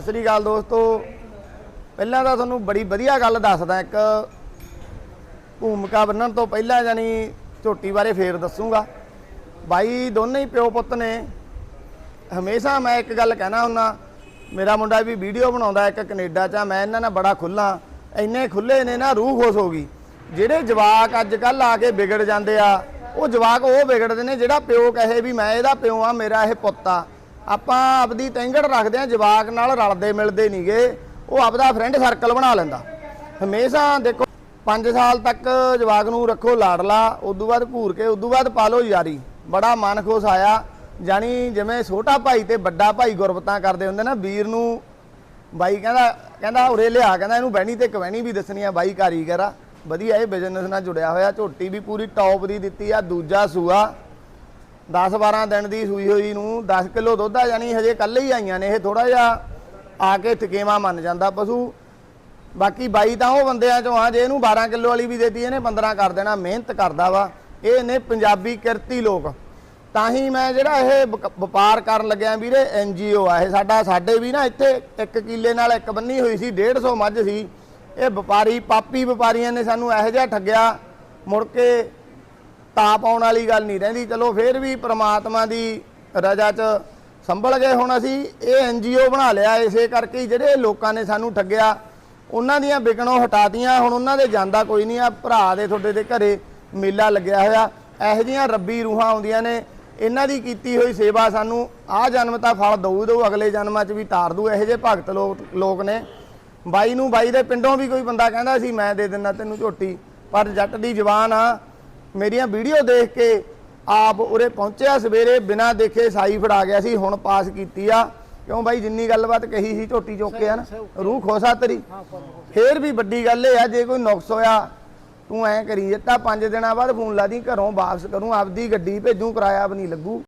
ਸਤਿ ਸ੍ਰੀ ਅਕਾਲ ਦੋਸਤੋ। ਪਹਿਲਾਂ ਤਾਂ ਤੁਹਾਨੂੰ ਬੜੀ ਵਧੀਆ ਗੱਲ ਦੱਸਦਾ ਇੱਕ ਭੂਮਿਕਾ ਬੰਨਣ ਤੋਂ ਪਹਿਲਾਂ ਜਾਨੀ ਝੋਟੀ ਬਾਰੇ ਫੇਰ ਦੱਸੂਗਾ। ਬਾਈ ਦੋਨੇ ਹੀ ਪਿਓ ਪੁੱਤ ਨੇ। ਹਮੇਸ਼ਾ ਮੈਂ ਇੱਕ ਗੱਲ ਕਹਿਣਾ ਹੁੰਦਾ ਮੇਰਾ ਮੁੰਡਾ ਵੀ ਵੀਡੀਓ ਬਣਾਉਂਦਾ ਇੱਕ ਕੈਨੇਡਾ 'ਚ ਆ, ਮੈਂ ਇਹਨਾਂ ਨਾਲ ਬੜਾ ਖੁੱਲਾ ਇੰਨੇ ਖੁੱਲੇ ਨੇ ਨਾ ਰੂਹ ਖੁਸ਼ ਹੋ ਗਈ। ਜਿਹੜੇ ਜਵਾਕ ਅੱਜ ਕੱਲ ਆ ਕੇ ਵਿਗੜ ਜਾਂਦੇ ਆ ਉਹ ਜਵਾਕ ਉਹ ਵਿਗੜਦੇ ਨੇ ਜਿਹੜਾ ਪਿਓ ਕਹੇ ਵੀ ਮੈਂ ਇਹਦਾ ਪਿਓ ਆ ਮੇਰਾ ਇਹ ਪੁੱਤ ਆ। ਆਪਾਂ ਆਪਦੀ ਤੈਂਗੜ ਰੱਖਦੇ ਆ ਜਵਾਕ ਨਾਲ ਰਲਦੇ ਮਿਲਦੇ ਨਹੀਂਗੇ ਉਹ ਆਪਦਾ ਫਰੈਂਡ ਸਰਕਲ ਬਣਾ ਲੈਂਦਾ। ਹਮੇਸ਼ਾ ਦੇਖੋ 5 ਸਾਲ ਤੱਕ ਜਵਾਕ ਨੂੰ ਰੱਖੋ ਲਾੜਲਾ ਉਦੋਂ ਬਾਅਦ ਘੂਰ ਕੇ, ਉਦੋਂ ਬਾਅਦ ਪਾ ਲਓ ਯਾਰੀ। ਬੜਾ ਮਨ ਖੁਸ਼ ਆਇਆ। ਜਾਨੀ ਜਿਵੇਂ ਛੋਟਾ ਭਾਈ ਤੇ ਵੱਡਾ ਭਾਈ ਗੁਰਬਤਾਂ ਕਰਦੇ ਹੁੰਦੇ ਨਾ, ਵੀਰ ਨੂੰ ਬਾਈ ਕਹਿੰਦਾ ਕਹਿੰਦਾ ਉਰੇ ਲਿਆ, ਕਹਿੰਦਾ ਇਹਨੂੰ ਬਹਿਣੀ ਤੇ ਕਵੈਣੀ ਵੀ ਦੱਸਣੀ ਆ ਬਾਈ ਕਾਰੀਗਰ ਆ। ਵਧੀਆ ਇਹ ਬਿਜ਼ਨਸ ਨਾਲ ਜੁੜਿਆ ਹੋਇਆ, ਝੋਟੀ ਵੀ ਪੂਰੀ ਟੌਪ ਦੀ ਦਿੱਤੀ ਆ, ਦੂਜਾ ਸੂਆ। 10 12 ਦਿਨ ਦੀ ਸੂਈ ਹੋਈ ਨੂੰ 10 ਕਿਲੋ ਦੁੱਧ ਆ ਜਾਣੀ, ਹਜੇ ਕੱਲ ਹੀ ਆਈਆਂ ਨੇ, ਇਹ ਥੋੜਾ ਜਿਹਾ ਆ ਕੇ ਥਕੇਵਾ ਮੰਨ ਜਾਂਦਾ ਪਸ਼ੂ। ਬਾਕੀ ਬਾਈ ਤਾਂ ਉਹ ਬੰਦਿਆਂ ਚੋਂ ਆ, ਜੇ ਇਹਨੂੰ 12 ਕਿਲੋ ਵਾਲੀ ਵੀ ਦੇਤੀ, ਇਹਨੇ 15 ਕਰ ਦੇਣਾ, ਮਿਹਨਤ ਕਰਦਾ ਵਾ। ਇਹ ਨੇ ਪੰਜਾਬੀ ਕਿਰਤੀ ਲੋਕ। ਤਾਂ ਹੀ ਮੈਂ ਜਿਹੜਾ ਇਹ ਵਪਾਰ ਕਰਨ ਲੱਗਿਆ ਵੀਰੇ ਐਨਜੀਓ ਆ, ਇਹ ਸਾਡਾ, ਸਾਡੇ ਵੀ ਨਾ ਇੱਥੇ ਇੱਕ ਕਿੱਲੇ ਨਾਲ ਇੱਕ ਬੰਨੀ ਹੋਈ ਸੀ 150 ਮੱਝ ਸੀ। ਇਹ ਵਪਾਰੀ, ਪਾਪੀ ਵਪਾਰੀਆਂ ਨੇ ਸਾਨੂੰ ਇਹੋ ਜਿਹਾ ਠੱਗਿਆ, ਮੁੜ ਕੇ ਤਾਪ ਆਉਣ ਵਾਲੀ ਗੱਲ ਨਹੀਂ ਰਹਿੰਦੀ। ਚਲੋ ਫਿਰ ਵੀ ਪ੍ਰਮਾਤਮਾ ਦੀ ਰਜ਼ਾ 'ਚ ਸੰਭਲ ਗਏ ਹੁਣ ਅਸੀਂ। ਇਹ ਐਨਜੀਓ ਬਣਾ ਲਿਆ ਇਸੇ ਕਰਕੇ ਜਿਹੜੇ ਲੋਕਾਂ ਨੇ ਸਾਨੂੰ ਠੱਗਿਆ, ਉਹਨਾਂ ਦੀਆਂ ਵਿਕਣੋਂ ਹਟਾਤੀਆਂ। ਹੁਣ ਉਹਨਾਂ ਦੇ ਜਾਂਦਾ ਕੋਈ ਨਹੀਂ ਆ। ਭਰਾ ਦੇ ਤੁਹਾਡੇ ਦੇ ਘਰੇ ਮੇਲਾ ਲੱਗਿਆ ਹੋਇਆ। ਇਹੋ ਜਿਹੀਆਂ ਰੱਬੀ ਰੂਹਾਂ ਆਉਂਦੀਆਂ ਨੇ। ਇਹਨਾਂ ਦੀ ਕੀਤੀ ਹੋਈ ਸੇਵਾ ਸਾਨੂੰ ਆਹ ਜਨਮ ਤਾਂ ਫਲ ਦਊ ਦਊ, ਅਗਲੇ ਜਨਮਾਂ 'ਚ ਵੀ ਤਾਰ ਦੂ ਇਹੋ ਜਿਹੇ ਭਗਤ ਲੋਕ ਲੋਕ ਨੇ। ਬਾਈ ਨੂੰ ਬਾਈ ਦੇ ਪਿੰਡੋਂ ਵੀ ਕੋਈ ਬੰਦਾ ਕਹਿੰਦਾ ਸੀ, ਮੈਂ ਦੇ ਦਿੰਦਾ ਤੈਨੂੰ ਝੋਟੀ, ਪਰ ਜੱਟ ਦੀ ਜ਼ਬਾਨ ਆ। ਮੇਰੀਆਂ ਵੀਡੀਓ ਦੇਖ ਕੇ ਆਪ ਉਰੇ ਪਹੁੰਚਿਆ ਸਵੇਰੇ ਬਿਨਾਂ ਦੇਖੇ ਸਾਈ ਫੜਾ ਗਿਆ ਸੀ ਹੁਣ ਪਾਸ ਕੀਤੀ ਆ। ਕਿਉਂ ਬਾਈ ਜਿੰਨੀ ਗੱਲਬਾਤ ਕਹੀ ਸੀ ਝੋਟੀ ਚੁੱਕ ਆ ਨਾ ਰੂਹ ਖੋਸਾ ਤੇਰੀ। ਫੇਰ ਵੀ ਵੱਡੀ ਗੱਲ ਇਹ ਆ ਜੇ ਕੋਈ ਨੁਕਸ ਹੋਇਆ ਤੂੰ ਐ ਕਰੀ ਜੱਟਾ 5 ਦਿਨਾਂ ਬਾਅਦ ਫੋਨ ਲਾ ਦੀ ਘਰੋਂ ਵਾਪਸ ਕਰੂੰ ਆਪਦੀ ਗੱਡੀ ਭੇਜੂ ਕਿਰਾਇਆ ਵੀ ਨਹੀਂ ਲੱਗੂ।